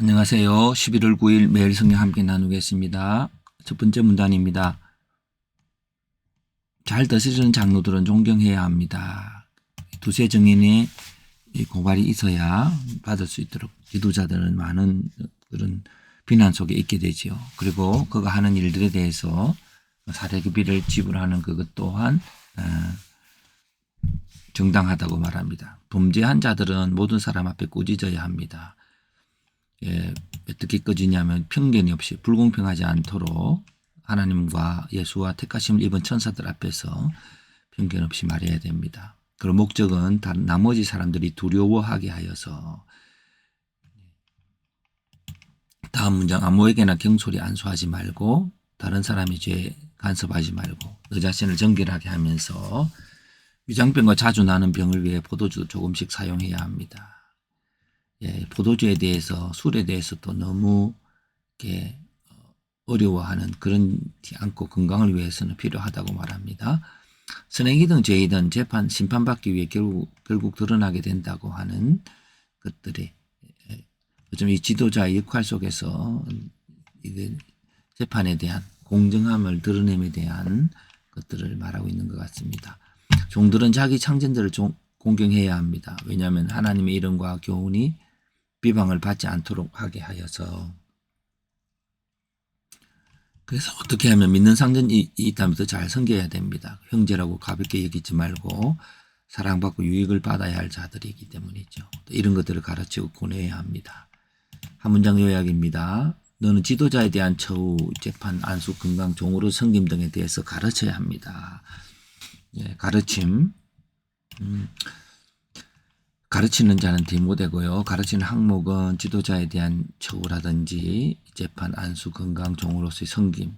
안녕하세요. 11월 9일 매일 성경 함께 나누겠습니다. 첫 번째 문단입니다. 잘 다스리는 장로들은 존경해야 합니다. 두세 증인의 이 고발이 있어야 받을 수 있도록 지도자들은 많은 그런 비난 속에 있게 되지요. 그리고 그가 하는 일들에 대해서 사례비를 지불하는 그것 또한 어, 정당하다고 말합니다. 범죄한 자들은 모든 사람 앞에 꾸짖어야 합니다. 예, 어떻게 꺼지냐면 편견이 없이 불공평하지 않도록 하나님과 예수와 택하심을 입은 천사들 앞에서 편견 없이 말해야 됩니다. 그 목적은 다른 나머지 사람들이 두려워하게 하여서 다음 문장 아무에게나 경솔히 안수하지 말고 다른 사람의 죄에 간섭하지 말고 너 자신을 정결하게 하면서 위장병과 자주 나는 병을 위해 포도주도 조금씩 사용해야 합니다. 예, 포도주에 대해서 술에 대해서 또 너무 이렇게 어, 어려워하는 그런지 않고 건강을 위해서는 필요하다고 말합니다. 선행이든 죄이든 재판 심판받기 위해 결국 결국 드러나게 된다고 하는 것들이 예, 요즘 이 지도자의 역할 속에서 이게 재판에 대한 공정함을 드러냄에 대한 것들을 말하고 있는 것 같습니다. 종들은 자기 창전들을 종- 공경해야 합니다. 왜냐하면 하나님의 이름과 교훈이 비방을 받지 않도록 하게 하여서 그래서 어떻게 하면 믿는 상전이 있다면 더잘 섬겨야 됩니다. 형제라고 가볍게 여기지 말고 사랑받고 유익을 받아야 할 자들이기 때문이죠. 또 이런 것들을 가르치고 권해야 합니다. 한 문장 요약입니다. 너는 지도자에 대한 처우, 재판, 안수, 건강, 종으로 섬김 등에 대해서 가르쳐야 합니다. 예, 가르침. 음, 가르치는 자는 디모데고요. 가르치는 항목은 지도자에 대한 처우라든지 재판, 안수, 건강, 종으로서의 섬김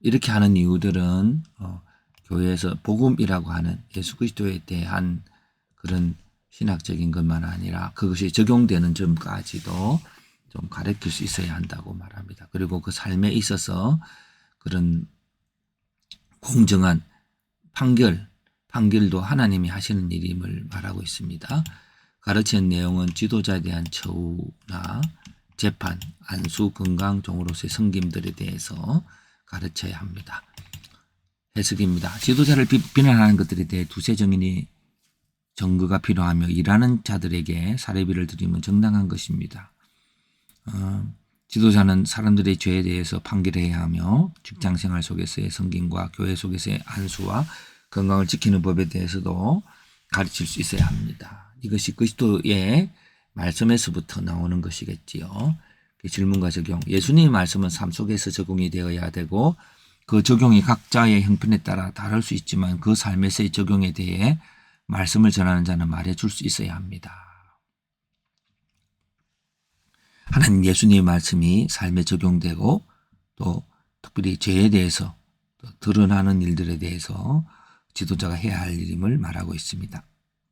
이렇게 하는 이유들은 어, 교회에서 복음이라고 하는 예수 그리스도에 대한 그런 신학적인 것만 아니라 그것이 적용되는 점까지도 좀 가르칠 수 있어야 한다고 말합니다. 그리고 그 삶에 있어서 그런 공정한 판결, 판결도 하나님이 하시는 일임을 말하고 있습니다. 가르치는 내용은 지도자에 대한 처우나 재판, 안수, 건강, 종으로서의 섬김들에 대해서 가르쳐야 합니다. 해석입니다. 지도자를 비, 비난하는 것들에 대해 두세 정인이 정거가 필요하며 일하는 자들에게 사례비를 드리면 정당한 것입니다. 어, 지도자는 사람들의 죄에 대해서 판결해야 하며 직장 생활 속에서의 성김과 교회 속에서의 안수와 건강을 지키는 법에 대해서도 가르칠 수 있어야 합니다. 이것이 그리스도의 말씀에서부터 나오는 것이겠지요. 그 질문과 적용. 예수님의 말씀은 삶 속에서 적용이 되어야 되고 그 적용이 각자의 형편에 따라 다를 수 있지만 그 삶에서의 적용에 대해 말씀을 전하는 자는 말해 줄 수 있어야 합니다. 하나님 예수님의 말씀이 삶에 적용되고 또 특별히 죄에 대해서 또 드러나는 일들에 대해서 지도자가 해야 할 일임을 말하고 있습니다.